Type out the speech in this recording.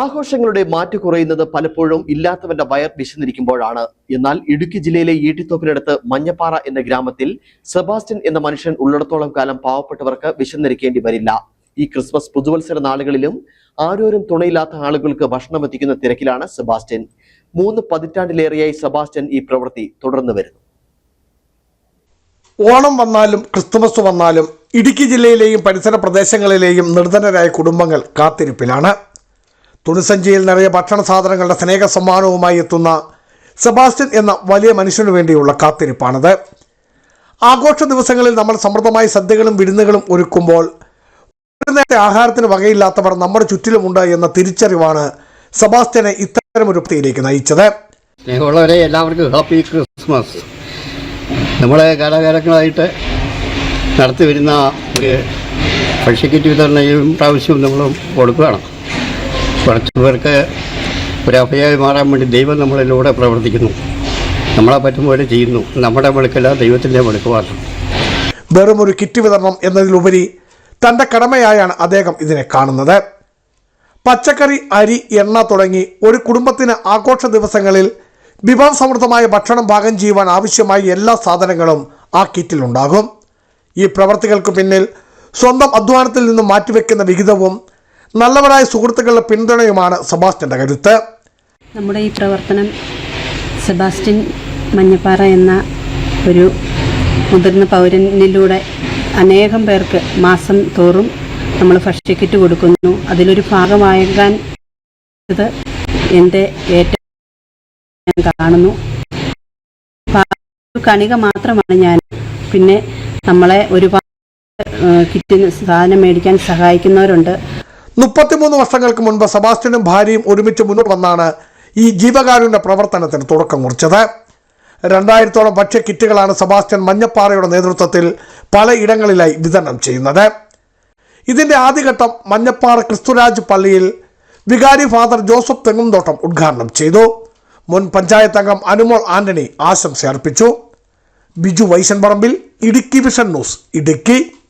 ആഘോഷങ്ങളുടെ മാറ്റു കുറയുന്നത് പലപ്പോഴും ഇല്ലാത്തവന്റെ വയർ വിശന്നിരിക്കുമ്പോഴാണ്. എന്നാൽ ഇടുക്കി ജില്ലയിലെ ഈട്ടിത്തോപ്പിനടുത്ത് മഞ്ഞപ്പാറ എന്ന ഗ്രാമത്തിൽ സെബാസ്റ്റ്യൻ എന്ന മനുഷ്യൻ ഉള്ളിടത്തോളം കാലം പാവപ്പെട്ടവർക്ക് വിശന്നിരിക്കേണ്ടി വരില്ല. ഈ ക്രിസ്മസ് പുതുവത്സര നാളുകളിലും ആരോരും തുണയില്ലാത്ത ആളുകൾക്ക് ഭക്ഷണം എത്തിക്കുന്ന തിരക്കിലാണ് സെബാസ്റ്റ്യൻ. മൂന്ന് പതിറ്റാണ്ടിലേറെയായി സെബാസ്റ്റ്യൻ ഈ പ്രവൃത്തി തുടർന്നു വരുന്നു. ഓണം വന്നാലും ക്രിസ്തുമസ് വന്നാലും ഇടുക്കി ജില്ലയിലെയും പരിസര പ്രദേശങ്ങളിലെയും നിർധനരായ കുടുംബങ്ങൾ കാത്തിരിപ്പിലാണ്. തുണിസഞ്ചിയിൽ നിറയെ ഭക്ഷണ സാധനങ്ങളുടെ സ്നേഹ സമ്മാനവുമായി എത്തുന്ന സെബാസ്റ്റ്യൻ എന്ന വലിയ മനുഷ്യനു വേണ്ടിയുള്ള കാത്തിരിപ്പാണത്. ആഘോഷ ദിവസങ്ങളിൽ നമ്മൾ സമൃദ്ധമായി സദ്യകളും വിരുന്നുകളും ഒരുക്കുമ്പോൾ ഒരു നേരത്തെ ആഹാരത്തിന് വകയില്ലാത്തവർ നമ്മുടെ ചുറ്റിലുമുണ്ട് എന്ന തിരിച്ചറിവാണ് സെബാസ്റ്റ്യനെ ഇത്തരം ഒരു വൃത്തിയിലേക്ക് നയിച്ചത്. സ്നേഹമുള്ളവരെ എല്ലാവർക്കും ഹാപ്പി ക്രിസ്മസ്. നമ്മളെ കാലാകാലങ്ങളായിട്ട് നടത്തി വരുന്ന ഒരു ഭക്ഷ്യക്കിറ്റ് വിതരണയും പ്രാവശ്യവും നമ്മൾ കൊടുക്കുകയാണ്. കുറച്ച് പേർക്ക് ഒരു അഭയായി മാറാൻ വേണ്ടി ദൈവം നമ്മളിലൂടെ പ്രവർത്തിക്കുന്നു. നമ്മളെ പറ്റും പോലെ ചെയ്യുന്നു. നമ്മുടെ വെളുക്കല്ല ദൈവത്തിന്റെ വെളുക്ക് മാത്രം. വെറും ഒരു കിറ്റ് വിതരണം എന്നതിലുപരി തന്റെ കടമയായാണ് അദ്ദേഹം ഇതിനെ കാണുന്നത്. പച്ചക്കറി അരി എണ്ണ തുടങ്ങി ഒരു കുടുംബത്തിന് ആഘോഷ ദിവസങ്ങളിൽ വിഭവസമൃദ്ധമായ ഭക്ഷണം പാകം ചെയ്യുവാൻ ആവശ്യമായ എല്ലാ സാധനങ്ങളും ആ കിറ്റിലുണ്ടാകും ഈ പ്രവർത്തികൾക്ക് പിന്നിൽ സ്വന്തം അധ്വാനത്തിൽ നിന്നും മാറ്റിവെക്കുന്ന വിഹിതവും നല്ലവരായ സുഹൃത്തുക്കളുടെ പിന്തുണയുമാണ് സെബാസ്റ്റ്യന്റെ കരുത്ത്. നമ്മുടെ ഈ പ്രവർത്തനം സെബാസ്റ്റ്യൻ മഞ്ഞപ്പാറ എന്ന ഒരു മുതിർന്ന പൗരനിലൂടെ അനേകം പേർക്ക് മാസം തോറും നമ്മൾ ഫസ്റ്റ് ടിക്കറ്റ് കൊടുക്കുന്നു. അതിലൊരു ഭാഗമാകാൻ ഇത് എന്റെ ഏറ്റവും ഞാൻ കാണുന്നു. കണിക മാത്രമാണ് ഞാൻ. പിന്നെ നമ്മളെ ഒരുപാട് കിറ്റിന് സാധനം മേടിക്കാൻ സഹായിക്കുന്നവരുണ്ട്. മുപ്പത്തിമൂന്ന് വർഷങ്ങൾക്ക് മുൻപ് സെബാസ്റ്റ്യനും ഭാര്യയും ഒരുമിച്ച് മുന്നോട്ട് വന്നാണ് ഈ ജീവകാരുണ്യ പ്രവർത്തനത്തിന് തുടക്കം കുറിച്ചത്. രണ്ടായിരത്തോളം ഭക്ഷ്യ കിറ്റുകളാണ് സെബാസ്റ്റ്യൻ മഞ്ഞപ്പാറയുടെ നേതൃത്വത്തിൽ പലയിടങ്ങളിലായി വിതരണം ചെയ്യുന്നത്. ഇതിന്റെ ആദ്യഘട്ടം മഞ്ഞപ്പാറ ക്രിസ്തുരാജ് പള്ളിയിൽ വികാരി ഫാദർ ജോസഫ് തെങ്ങുംതോട്ടം ഉദ്ഘാടനം ചെയ്തു. മുൻ പഞ്ചായത്ത് അംഗം അനുമോൾ ആന്റണി ആശംസ അർപ്പിച്ചു ബിജു വൈശൻപറമ്പിൽ ഇടുക്കി വിഷൻ ന്യൂസ് ഇടുക്കി.